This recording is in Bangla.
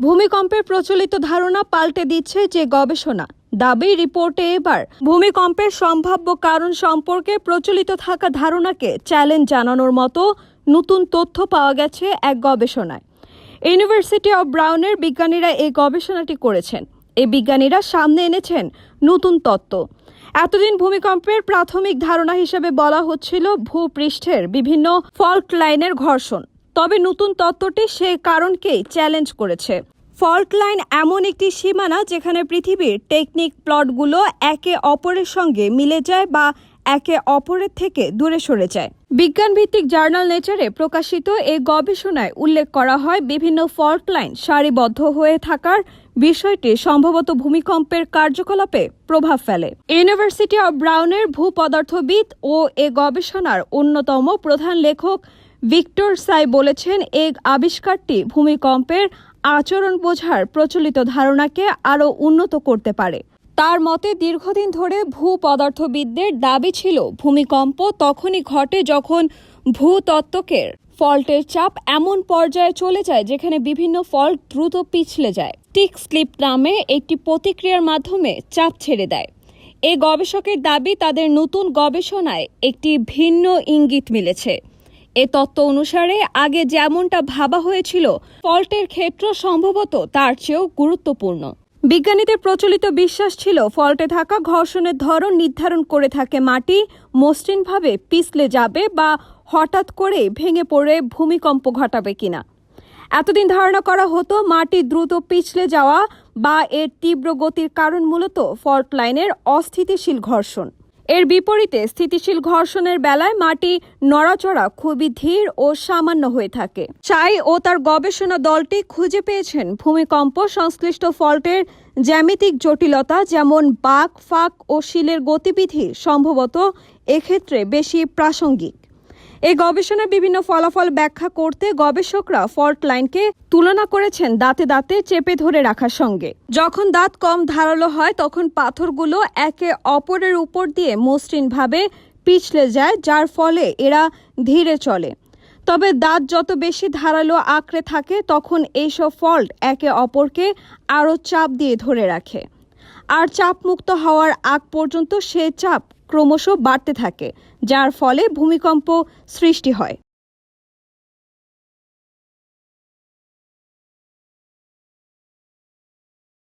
ভূমিকম্পের প্রচলিত ধারণা পাল্টে দিচ্ছে যে গবেষণা। দাবি রিপোর্টে এবার ভূমিকম্পের সম্ভাব্য কারণ সম্পর্কে প্রচলিত থাকা ধারণাকে চ্যালেঞ্জ জানানোর মতো নতুন তথ্য পাওয়া গেছে এক গবেষণায়। ইউনিভার্সিটি অব ব্রাউনের বিজ্ঞানীরা এই গবেষণাটি করেছেন। এই বিজ্ঞানীরা সামনে এনেছেন নতুন তত্ত্ব। এতদিন ভূমিকম্পের প্রাথমিক ধারণা হিসেবে বলা হচ্ছিল ভূপৃষ্ঠের বিভিন্ন ফল্ট লাইনের ঘর্ষণ। তবে নতুন তত্ত্বটি সে কারণকেই চ্যালেঞ্জ করেছে। ফল্ট লাইন এমন একটি সীমানা যেখানে পৃথিবীর টেকনিক প্লটগুলো একে অপরের সঙ্গে মিলে যায় বা একে অপরের থেকে দূরে সরে যায়। বিজ্ঞান ভিত্তিক জার্নাল নেচারে প্রকাশিত এই গবেষণায় উল্লেখ করা হয় বিভিন্ন ফল্ট লাইন সারিবদ্ধ হয়ে থাকার বিষয়টি সম্ভবত ভূমিকম্পের কার্যকলাপে প্রভাব ফেলে। ইউনিভার্সিটি অব ব্রাউনের ভূপদার্থবিদ ও এ গবেষণার অন্যতম প্রধান লেখক ভিক্টর সাই বলেছেন এই আবিষ্কারটি ভূমিকম্পের আচরণ বোঝার প্রচলিত ধারণাকে আরও উন্নত করতে পারে। তার মতে, দীর্ঘদিন ধরে ভূপদার্থবিদদের দাবি ছিল, ভূমিকম্প তখনই ঘটে যখন ভূতত্ত্বকের ফল্টের চাপ এমন পর্যায়ে চলে যায় যেখানে বিভিন্ন ফল্ট দ্রুত পিছলে যায়। টিক স্লিপ নামে একটি প্রতিক্রিয়ার মাধ্যমে চাপ ছেড়ে দেয়। এই গবেষকের দাবি, তাদের নতুন গবেষণায় একটি ভিন্ন ইঙ্গিত মিলেছে। এ তত্ত্ব অনুসারে আগে যেমনটা ভাবা হয়েছিল, ফল্টের ক্ষেত্র সম্ভবত তার চেয়েও গুরুত্বপূর্ণ। বিজ্ঞানীদের প্রচলিত বিশ্বাস ছিল, ফল্টে থাকা ঘর্ষণের ধরন নির্ধারণ করে থাকে মাটি, মসৃণভাবে পিছলে যাবে বা হঠাৎ করে ভেঙে পড়ে ভূমিকম্প ঘটাবে কিনা। এতদিন ধারণা করা হতো, মাটি দ্রুত পিছলে যাওয়া বা এর তীব্র গতির কারণ মূলত ফল্ট লাইনের অস্থিতিশীল ঘর্ষণ। এর বিপরীতে স্থিতিশীল ঘর্ষণের বেলায় মাটি নড়াচড়া খুবই ধীর ও সামান্য হয়ে থাকে। চাই ও তার গবেষণা দলটি খুঁজে পেয়েছেন ভূমিকম্প সংশ্লিষ্ট ফল্টের জ্যামিতিক জটিলতা, যেমন বাক, ফাঁক ও শিলের গতিবিধি সম্ভবত এক্ষেত্রে বেশি প্রাসঙ্গিক। এই গবেষণার বিভিন্ন ফলাফল ব্যাখ্যা করতে গবেষকরা ফল্ট লাইনকে তুলনা করেছেন দাঁতে দাঁতে চেপে ধরে রাখার সঙ্গে। যখন দাঁত কম ধারালো হয়, তখন পাথরগুলো একে অপরের উপর দিয়ে মসৃণভাবে পিছলে যায়, যার ফলে এরা ধীরে চলে। তবে দাঁত যত বেশি ধারালো আঁকড়ে থাকে, তখন এইসব ফল্ট একে অপরকে আরও চাপ দিয়ে ধরে রাখে। আর চাপমুক্ত হওয়ার আগ পর্যন্ত সে চাপ ক্রমশ বাড়তে থাকে যার ফলে ভূমিকম্প সৃষ্টি হয়।